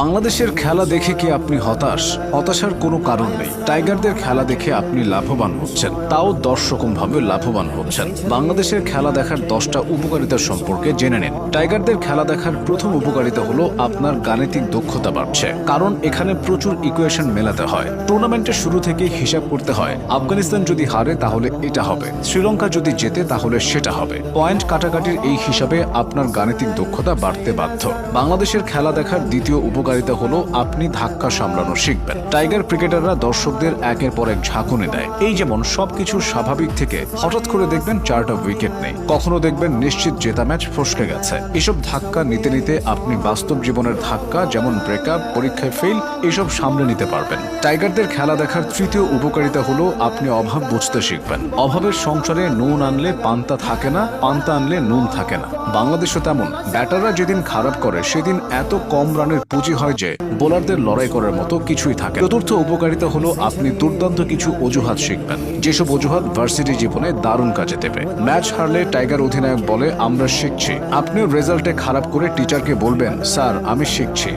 বাংলাদেশের খেলা দেখে কি আপনি হতাশ? হতাশার কোনো কারণ নেই। টাইগারদের খেলা দেখে আপনি লাভবান হচ্ছেন। তাও দশ রকম ভাবে লাভবান হচ্ছেন। বাংলাদেশের খেলা দেখার দশটা উপকারিতা সম্পর্কে জেনে নিন। টাইগারদের খেলা দেখার প্রথম উপকারিতা হলো আপনার গাণিতিক দক্ষতা বাড়ছে। কারণ এখানে প্রচুর ইকুয়েশন মেলাতে হয়। টুর্নামেন্টের শুরু থেকে হিসাব করতে হয়, আফগানিস্তান যদি হারে তাহলে এটা হবে। শ্রীলঙ্কা যদি জেতে তাহলে সেটা হবে। পয়েন্ট কাটাকাটির এই হিসাবে আপনার গাণিতিক দক্ষতা বাড়তে বাধ্য। বাংলাদেশের খেলা দেখার দ্বিতীয় উপকারিতা হলো আপনি ধাক্কা সামলানো শিখবেন। টাইগার ক্রিকেটাররা দর্শকদের একের পর এক ঝাঁকুনি দেয়। এই যেমন সবকিছু স্বাভাবিক থেকে হঠাৎ করে দেখবেন চারটা উইকেট নেই। কখনো দেখবেন নিশ্চিত জেতা ম্যাচ ফসকে গেছে। এসব ধাক্কা নিতে নিতে আপনি বাস্তব জীবনের ধাক্কা যেমন ব্রেকআপ পরীক্ষায় ফেল এসব সামলে নিতে পারবেন। টাইগারদের খেলা দেখার তৃতীয় উপকারিতা হলো আপনি অভাব বুঝতে শিখবেন। অভাবের সংসারে নুন আনলে পান্তা থাকে না, পান্তা আনলে নুন থাকে না। বাংলাদেশও তেমন। ব্যাটাররা যেদিন খারাপ করে, সেদিন এত কম রানের পুঁজি হয় যে বোলারদের লড়াই করার মতো কিছুই থাকে চতুর্থ উপকারিতা হলো আপনি দুর্দান্ত কিছু অজুহাত শিখবেন। যেসব অজুহাত ভার্সিটি জীবনে দারুণ কাজে দেবে। ম্যাচ হারলে টাইগার অধিনায়ক বলে, আমরা শিখছি। আপনিও রেজাল্টে খারাপ করে টিচারকে বলবেন, স্যার, আমি শিখছি।